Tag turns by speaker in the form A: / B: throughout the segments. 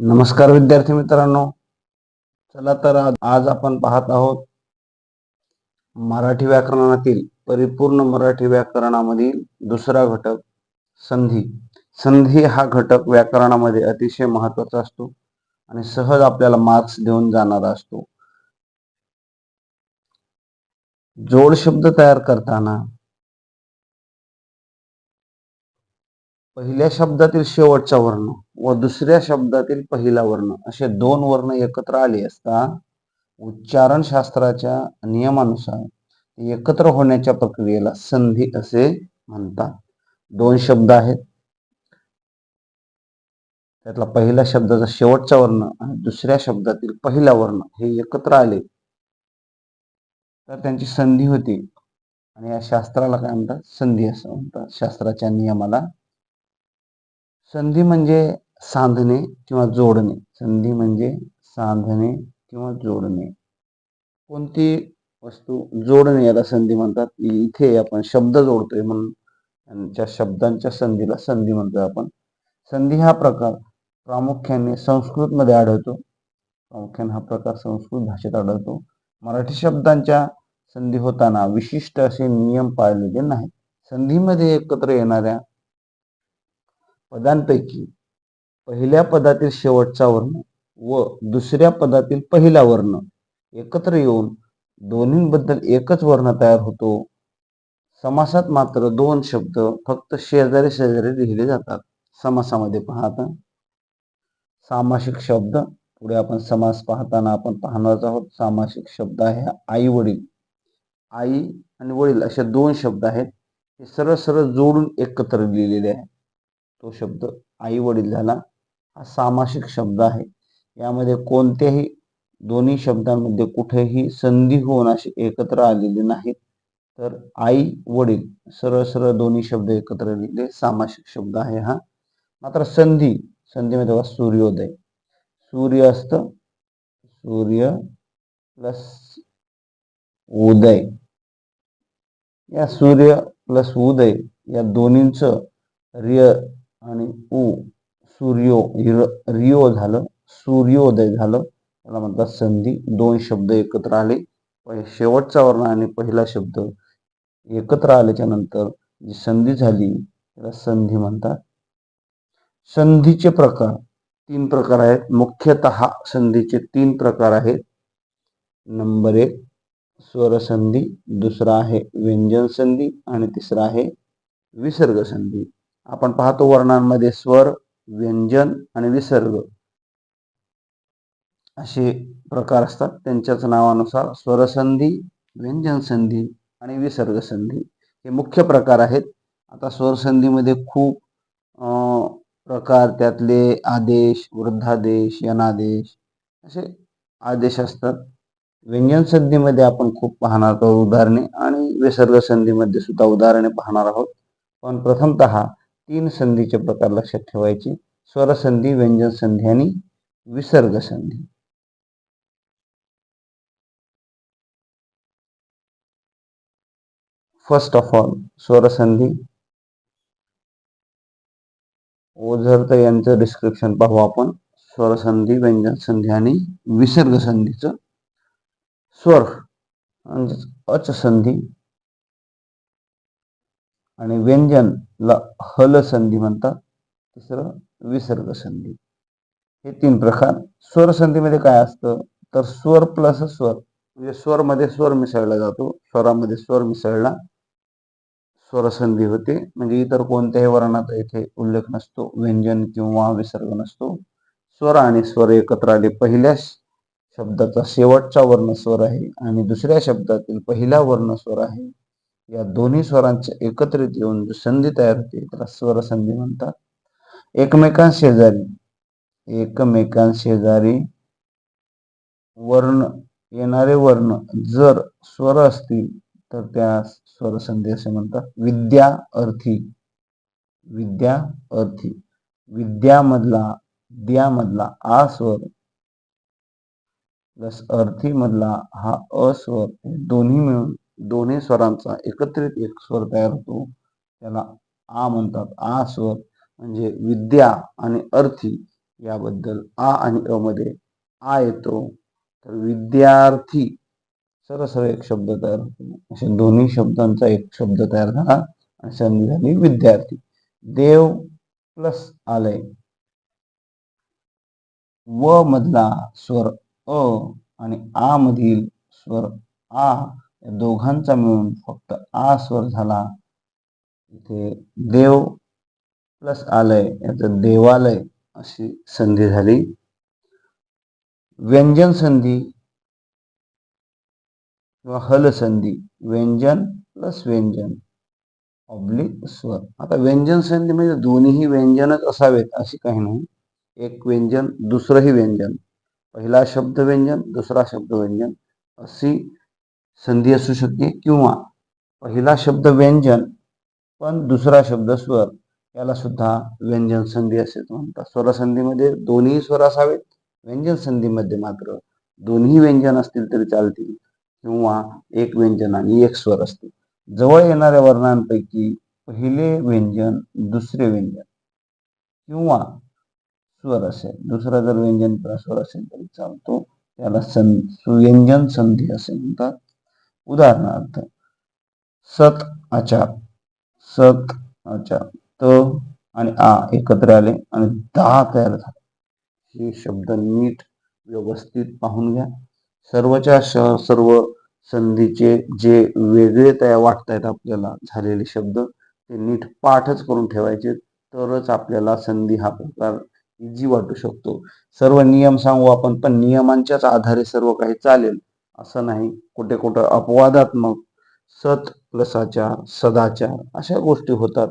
A: नमस्कार विद्यार्थी मित्रांनो. चला तर आज- आपण पाहत आहोत मराठी व्याकरणातील परिपूर्ण मराठी व्याकरणामधील दुसरा घटक संधी. संधी हा घटक व्याकरणामध्ये अतिशय महत्त्वाचा असतो आणि सहज आपल्याला मार्क्स देऊन जाणारा असतो. जोड शब्द तयार करताना पहिल्या शब्दातील शेवटचा वर्ण व दुसऱ्या शब्दातील पहिला वर्ण असे दोन वर्ण एकत्र आले असता उच्चारण शास्त्राच्या नियमानुसार एकत्र होण्याच्या प्रक्रियेला संधी असे म्हणतात. दोन शब्द आहेत. त्यातला पहिल्या शब्दाचा शेवटचा वर्ण आणि दुसऱ्या शब्दातील पहिला वर्ण हे एकत्र आले. तर त्यांची संधी होती. आणि या शास्त्राला काय म्हणतात? संधी असं म्हणतात. शास्त्राच्या नियमाला संधी म्हणजे सांधणे किंवा जोडणे. संधी म्हणजे सांधणे किंवा जोडणे. कोणती वस्तू जोडणे याला संधी म्हणतात? इथे आपण शब्द जोडतोय म्हणून त्यांच्या शब्दांच्या संधीला संधी म्हणतोय आपण. संधी हा प्रकार प्रामुख्याने संस्कृतमध्ये आढळतो. प्रामुख्याने हा प्रकार संस्कृत भाषेत आढळतो. मराठी शब्दांच्या संधी होताना विशिष्ट असे नियम पाळलेले नाहीत. संधीमध्ये एकत्र येणाऱ्या पदांपैकी पहिल्या पदातील शेवटचा वर्ण व दुसऱ्या पदातील पहिला वर्ण एकत्र येऊन दोन्हींबद्दल एकच वर्ण तयार होतो. समासात मात्र दोन शब्द फक्त शेजारी शेजारी लिहिले जातात. समासामध्ये पाहता सामासिक शब्द पुढे आपण समास पाहताना आपण पाहणार आहोत. सामासिक शब्द आहे आई वडील आई आणि वडील असे दोन शब्द आहेत. हे सरळ सरळ जोडून एकत्र लिहिलेले आहे. तो शब्द आई वडील झाला हा सामासिक शब्द आहे. यामध्ये कोणत्याही दोन्ही शब्दांमध्ये कुठेही संधी होऊन अशी एकत्र आलेली नाहीत. तर आई वडील सरळ सरळ दोन्ही शब्द एकत्र लिहिले सामासिक शब्द आहे हा. मात्र संधी संधीमध्ये बघा सूर्योदय. सूर्य असत सूर्य प्लस उदय. या सूर्य प्लस उदय या दोन्हींचं रिय आणि उ सूर्यो रियो झालं सूर्योदय झालं. त्याला म्हणतात संधी. दोन शब्द एकत्र आले. शेवटचा वर्ण आणि पहिला शब्द एकत्र आल्याच्यानंतर जी संधी झाली त्याला संधी म्हणतात. संधीचे प्रकार. तीन प्रकार आहेत. मुख्यतः संधीचे तीन प्रकार आहेत. नंबर एक स्वरसंधी दुसरा आहे व्यंजन संधी. आणि तिसरा आहे विसर्ग संधी. आपण पाहतो वर्णांमध्ये स्वर व्यंजन आणि विसर्ग. असे प्रकार असतात. त्यांच्याच नावानुसार स्वरसंधी व्यंजन संधी आणि विसर्ग संधी हे मुख्य प्रकार आहेत. आता स्वरसंधीमध्ये खूप प्रकार त्यातले आदेश वृद्धादेश यनादेश असे आदेश असतात. व्यंजन संधीमध्ये आपण खूप पाहणार आहोत उदाहरणे आणि विसर्ग संधीमध्ये सुद्धा उदाहरणे पाहणार आहोत. पण प्रथमतः तीन संधीचे प्रकार लक्षात ठेवायचे. स्वरसंधी व्यंजन संधी आणि विसर्ग संधी फर्स्ट ऑफ ऑल स्वरसंधी. ओझरत यांचं डिस्क्रिप्शन पाहू आपण. स्वरसंधी व्यंजन संधी आणि विसर्ग संधीचं स्वर अच संधी आणि व्यंजनला हल संधी म्हणतात तिसरं विसर्ग संधी. हे तीन प्रकार. स्वर संधीमध्ये काय असतं? तर स्वर प्लस स्वर म्हणजे स्वरमध्ये स्वर मिसळला जातो स्वरामध्ये स्वर मिसळला स्वरसंधी होते. म्हणजे इतर कोणत्याही वर्णाचा इथे उल्लेख नसतो व्यंजन किंवा विसर्ग नसतो. स्वर आणि स्वर एकत्र आले पहिल्या शब्दाचा शेवटचा वर्ण स्वर आहे आणि दुसऱ्या शब्दातील पहिला वर्ण स्वर आहे. या दोन्ही स्वरांचे एकत्रित येऊन जो संधी तयार होते त्याला स्वर संधी म्हणतात. एकमेकांशेजारी एकमेकांशेजारी वर्ण येणारे वर्ण जर स्वर असतील तर त्या स्वर संधी असे म्हणतात. विद्या अर्थी विद्या अर्थी विद्यामधला द्यामधला आ स्वर प्लस अर्थी मधला हा अस्वर हे दोन्ही मिळून दोन्ही स्वरांचा एकत्रित एक स्वर तयार होतो. त्याला आ म्हणतात. आ स्वर म्हणजे विद्या आणि अर्थी. याबद्दल आ आणि अ मध्ये आ येतो. तर विद्यार्थी सरसर एक शब्द तयार होतो. अशा दोन्ही शब्दांचा एक शब्द तयार झाला आणि संधी झाली विद्यार्थी. देव प्लस आलय. व मधला स्वर अ आणि आ मधील स्वर आ या दोघांचा मिळून फक्त आ स्वर झाला. इथे देव प्लस आलय याचं देवालय अशी संधी झाली. व्यंजन संधी किंवा हल संधी व्यंजन प्लस व्यंजन ऑब्लिक स्वर. आता व्यंजन संधी म्हणजे दोन्ही व्यंजनच असावेत अशी काही नाही. एक व्यंजन दुसरंही व्यंजन. पहिला शब्द व्यंजन दुसरा शब्द व्यंजन. अशी संधी असू शकते किंवा पहिला शब्द व्यंजन पण दुसरा शब्द स्वर याला सुद्धा व्यंजन संधी असे म्हणतात. स्वरसंधीमध्ये दोन्ही स्वर असावेत व्यंजन संधीमध्ये मात्र दोन्ही व्यंजन असतील तरी चालतील किंवा एक व्यंजन आणि एक स्वर असतील. जवळ येणाऱ्या वर्णांपैकी पहिले व्यंजन दुसरे व्यंजन किंवा स्वर असेल. दुसरा जर व्यंजन किंवा स्वर असेल तरी चालतो. त्याला सं व्यंजन संधी असे म्हणतात. उदाहरणार्थ सत आचार सत आचार त आणि आ एकत्र आले आणि दहा तयार झाले. हे शब्द नीट व्यवस्थित पाहून घ्या. सर्वच्या सर्व संधीचे जे वेगळे तयार वाटतायत आहेत आपल्याला झालेले शब्द ते नीट पाठच करून ठेवायचे तरच आपल्याला संधी हा प्रकार इझी वाटू शकतो. सर्व नियम सांगू आपण पण नियमांच्याच आधारे सर्व काही चालेल. असं नाही. कुठे कुठं अपवादात्मक सत प्लस आचार सदाचार अशा गोष्टी होतात.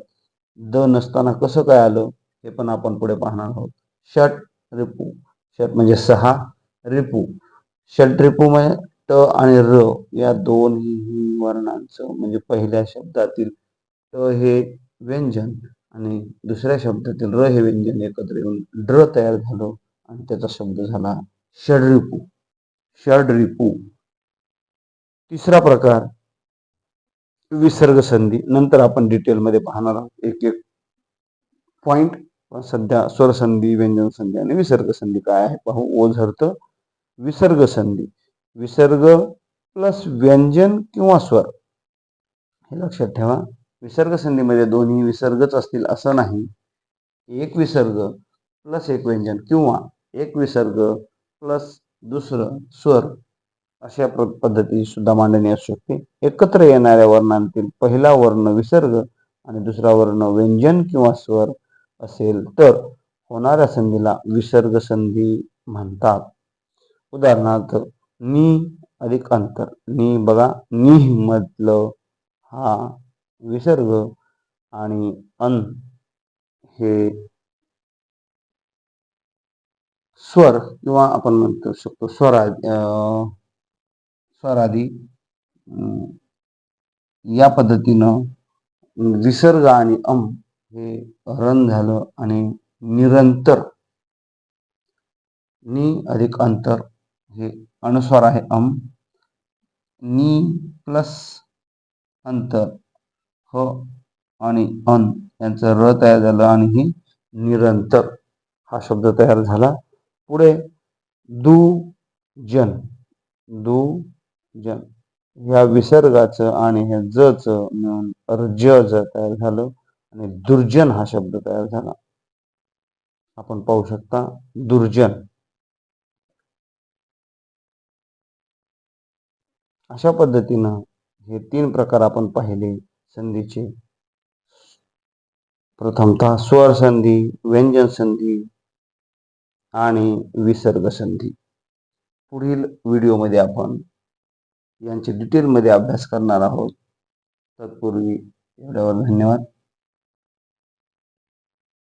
A: द नसताना कसं काय आलं हे पण आपण पुढे पाहणार आहोत. षट रिपू. षट म्हणजे सहा रिपू. षट रिपू म्हणजे ट आणि र या दोन वर्णांचं म्हणजे पहिल्या शब्दातील ट हे व्यंजन आणि दुसऱ्या शब्दातील र हे व्यंजन एकत्र येऊन ड्र तयार झालं आणि त्याचा शब्द झाला षडरिपू षडरिपू तिसरा प्रकार विसर्ग संधी. नंतर आपण डिटेलमध्ये पाहणार आहोत. एक एक पॉइंट सध्या स्वरसंधी व्यंजन संधी आणि विसर्ग संधी काय आहे? पाहू. ओझरत विसर्ग संधी. विसर्ग प्लस व्यंजन किंवा स्वर. हे लक्षात ठेवा. विसर्ग संधीमध्ये दोन्ही विसर्गच असतील असं नाही. एक विसर्ग प्लस एक व्यंजन किंवा एक विसर्ग प्लस दुसरं स्वर. अशा पद्धतीची सुद्धा मांडणी असू शकते. एकत्र येणाऱ्या वर्णांतील पहिला वर्ण विसर्ग आणि दुसरा वर्ण व्यंजन किंवा स्वर असेल तर होणाऱ्या संधीला विसर्ग संधी म्हणतात. उदाहरणार्थ नी अधिक अंतर. नी बघा नी मधलं हा विसर्ग आणि अन हे स्वर किंवा आपण म्हणतो शकतो स्वराज स्वरादी या पद्धतीनं विसर्ग आणि अम हे रन झालं आणि निरंतर नि अधिक अंतर हे अनुस्वार आहे अम नि प्लस अंतर ह आणि अन यांचं र तयार झालं आणि ही निरंतर हा शब्द तयार झाला. पुढे दु जन दु जन ह्या विसर्गाचं आणि ह्या जच मिळून अर्ज ज तयार झालं आणि दुर्जन हा शब्द तयार झाला आपण पाहू शकता दुर्जन. अशा पद्धतीनं हे तीन प्रकार आपण पाहिले संधीचे. प्रथमतः स्वर संधी व्यंजन संधी आणि विसर्ग संधी. पुढील व्हिडिओमध्ये आपण यांचे डिटेलमध्ये अभ्यास करणार आहोत. तत्पूर्वी एवढ्यावर धन्यवाद.